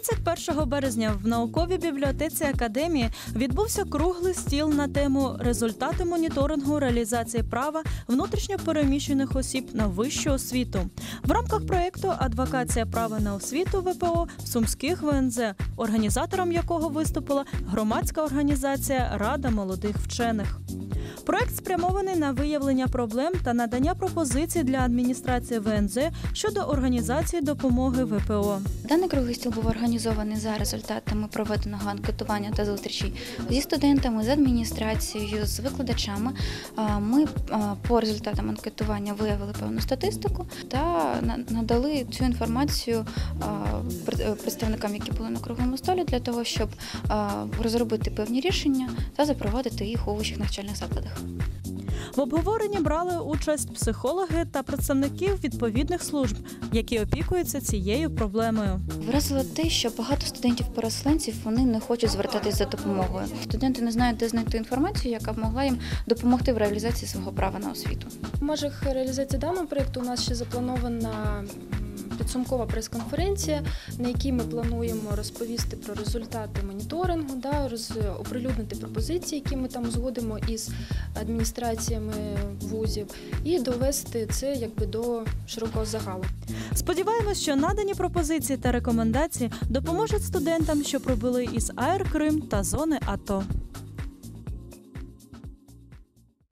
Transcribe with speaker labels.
Speaker 1: 31 березня в науковій бібліотеці академії відбувся круглий стіл на тему результати моніторингу реалізації права внутрішньо переміщених осіб на вищу освіту в рамках проєкту Адвокація права на освіту ВПО Сумських ВНЗ, організатором якого виступила громадська організація Рада молодих вчених. Проект спрямований на виявлення проблем та надання пропозицій для адміністрації ВНЗ щодо організації допомоги ВПО.
Speaker 2: Даний круглий стіл був організований за результатами проведеного анкетування та зустрічей зі студентами, з адміністрацією, з викладачами. Ми по результатам анкетування виявили певну статистику та на- надали цю інформацію представникам, які були на круглому столі, для того, щоб розробити певні рішення та запровадити їх у вищих навчальних закладах.
Speaker 1: В обговоренні брали участь психологи та представників відповідних служб, які опікуються цією проблемою.
Speaker 2: Вразило те, що багато студентів-переселенців вони не хочуть звертатись за допомогою. Студенти не знають, де знайти інформацію, яка б могла їм допомогти в реалізації свого права на освіту.
Speaker 3: В межах реалізації даного проєкту у нас ще запланована підсумкова прес-конференція, на якій ми плануємо розповісти про результати моніторингу, да, роз, оприлюднити пропозиції, які ми там узгодимо із адміністраціями вузів, і довести це якби до широкого загалу.
Speaker 1: Сподіваємось, що надані пропозиції та рекомендації допоможуть студентам, що прибули із АЕР Крим та зони АТО.